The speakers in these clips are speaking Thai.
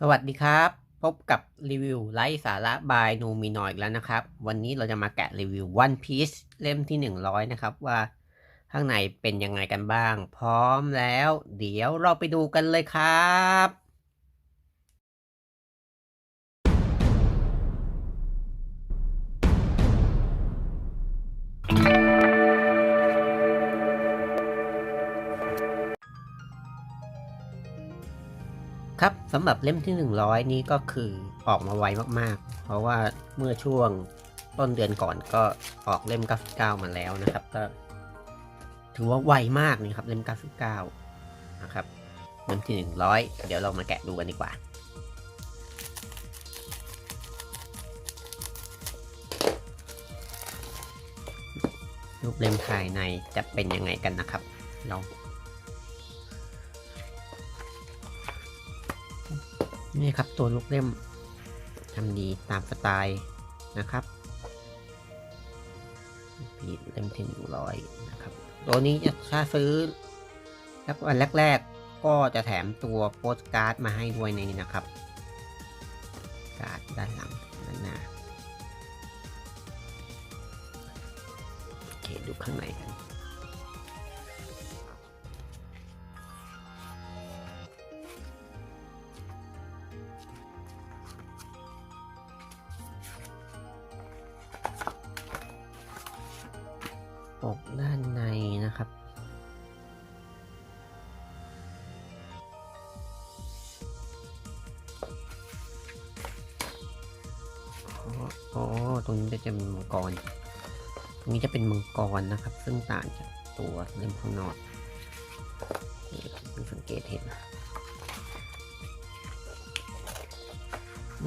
สวัสดีครับ พบกับรีวิวไลฟ์สาระบายนูมีนอยอีกแล้วนะครับ วันนี้เราจะมาแกะรีวิว One Piece เล่มที่ 100 นะครับ ว่าข้างในเป็นยังไงกันบ้าง พร้อมแล้ว เดี๋ยวเราไปดูกันเลยครับ ครับสำหรับเล่มที่ 100 นี้ก็คือออกมาไวมากๆ เพราะว่าเมื่อช่วงต้นเดือนก่อนก็ออกเล่ม 99 มาแล้วนะครับ ก็ถือว่าไวมากนี่ครับ เล่ม 99 นะครับ เล่มที่ 100 เดี๋ยวเรามาแกะดูกันดีกว่า รูปเล่มภายในจะเป็นยังไงกันนะครับ เรา นี่ครับตัวลูกเล่มทำดีตามสไตล์นะครับปีเล่มที่หนึ่งร้อยนะครับ ตัวนี้ถ้าซื้อแล้ววันแรก ๆ ก็จะแถมตัวโปสการ์ดมาให้ด้วยในนี้นะครับ การ์ดด้านหลัง นะครับ อ๋อ ตรงนี้จะเป็นมังกร ตรงนี้จะเป็นมังกรนะครับ ซึ่งต่างจากตัวเล่มข้างนอกนี่สังเกตเห็น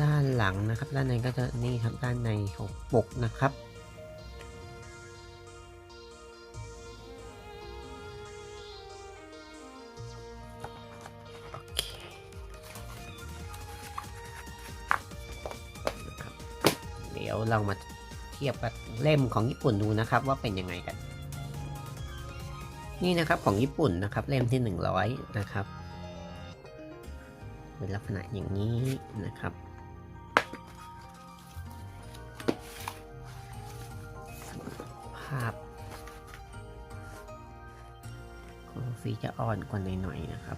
ด้านหลังนะครับ ด้านในก็จะนี่ครับ ด้านในของปกนะครับ ยวเรามาเทียบกับเล่มของญี่ปุ่นดูนะครับว่าเป็นยังไงกัน นี่นะครับของญี่ปุ่นนะครับเล่มที่หนึ่งร้อยนะครับเป็นลักษณะอย่างนี้นะครับภาพของสีจะอ่อนกว่าหน่อยๆนะครับ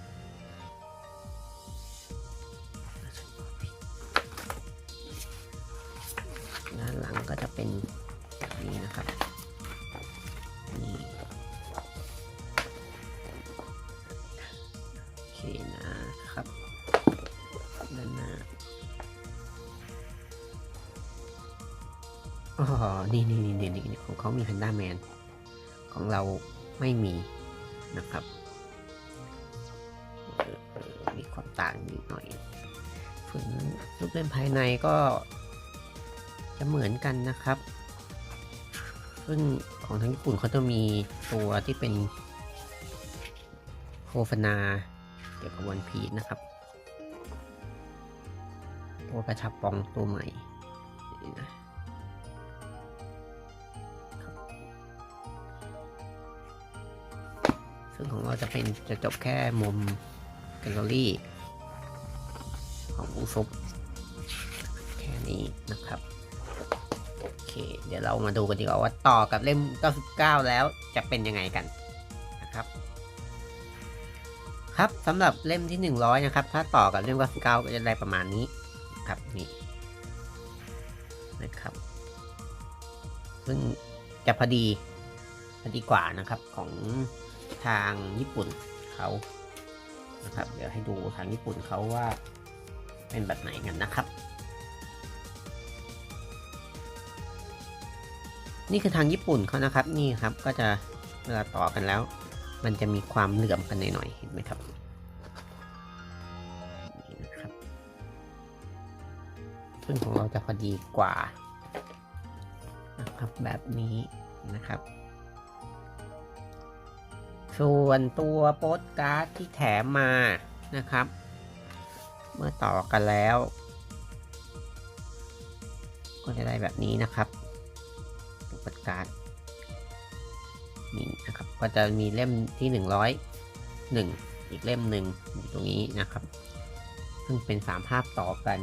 อ๋อนี่นี่นี่นี่นี่ของเขามี Panda Man ของเราไม่มีนะครับ มีความต่างนิดหน่อยส่วนรูปเล่มภายในก็จะเหมือนกันนะครับ ซึ่งของทางญี่ปุ่นเขาจะมีตัวที่เป็นโฆษณาเกี่ยวกับวันพีชนะครับ ตัวกระชับปองตัวใหม่นะ ของเราจะเป็นจะจบแค่มุมแกลเลอรี่ ของอุซบแค่นี้นะครับ โอเค เดี๋ยวเรามาดูกันดีกว่าว่าต่อกับเล่ม 99 แล้วจะเป็นยังไงกันนะครับ ครับสำหรับเล่มที่ 100 นะครับ ถ้าต่อกับเล่ม 99 ก็จะได้ประมาณนี้นะครับนี่นะครับ ซึ่งจะพอดีพอดีกว่านะครับของ ทางญี่ปุ่นเขานะครับ เดี๋ยวให้ดูทางญี่ปุ่นเขาว่าเป็นแบบไหนกันนะครับ นี่คือทางญี่ปุ่นเขานะครับ นี่ครับก็จะเวลาต่อกันแล้ว มันจะมีความเหลื่อมกันหน่อยๆเห็นไหมครับนี่นะครับซึ่งของเราจะพอดีกว่านะครับแบบนี้นะครับ ส่วนตัวโปสการ์ดที่แถมมานะครับ เมื่อต่อกันแล้ว ก็จะได้แบบนี้นะครับตัวโปสการ์ดนี่นะครับก็จะมีเล่มที่หนึ่งร้อยหนึ่งอีกเล่มหนึ่งอยู่ตรงนี้นะครับซซึ่งเป็นสามภาพต่อกัน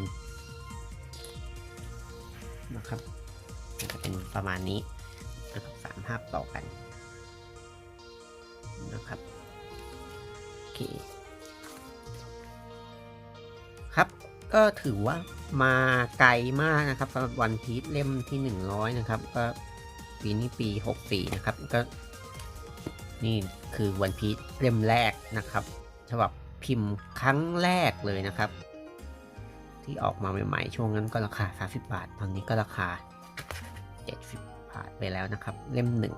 นะครับจะเป็นประมาณนี้นะครับสามภาพต่อกัน นะครับโอเคครับก็ถือว่ามาไกลมากนะครับสำหรับวันพีชเล่มที่ 100 นะครับ ก็ปีนี้ปี 64 นะครับ ก็นี่คือวันพีชเล่มแรกนะครับฉบับพิมพ์ครั้งแรกเลยนะครับ ที่ออกมาใหม่ๆ ช่วงนั้นก็ราคา 30 บาท ตอนนี้ก็ราคา 70 บาทไปแล้วนะครับ เล่มหนึ่ง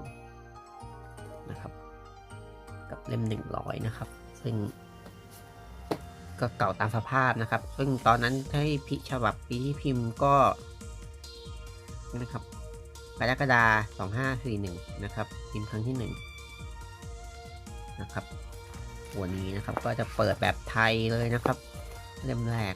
นะครับ กับเล่ม 100 นะครับ ซึ่ง ก็เก่าตามสภาพนะครับ ซึ่งตอนนั้นที่พิฉบับปีที่พิมพ์ก็นะครับกรกฎาคม2541 นะครับ พิมพ์ครั้งที่ 1 นะครับ วันนี้นะครับก็จะเปิดแบบไทยเลยนะครับ เล่มแรก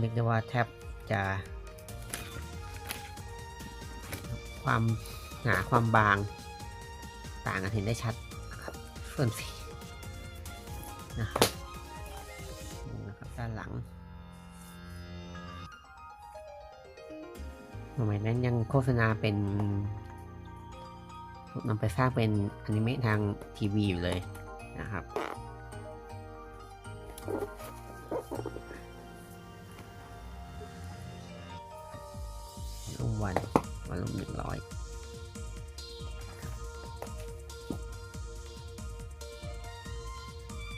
เรียกได้ว่าแทบจะ ความหนาความบางต่างกันเห็นได้ชัดนะครับส่วนสีนะครับดูนะครับด้านหลังสมัยนั้นยังโฆษณาเป็นนำไปสร้างเป็นอนิเมะทางทีวีอยู่เลยนะครับ วันวันละหนึ่งร้อย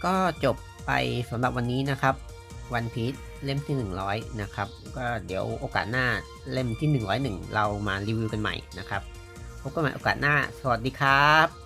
ก็จบไปสำหรับวันนี้นะครับวันพีชเล่มที่ 100 นะครับ ก็เดี๋ยวโอกาสหน้าเล่มที่ 101 เรามารีวิวกันใหม่นะครับ พบกันใหม่โอกาสหน้า สวัสดีครับ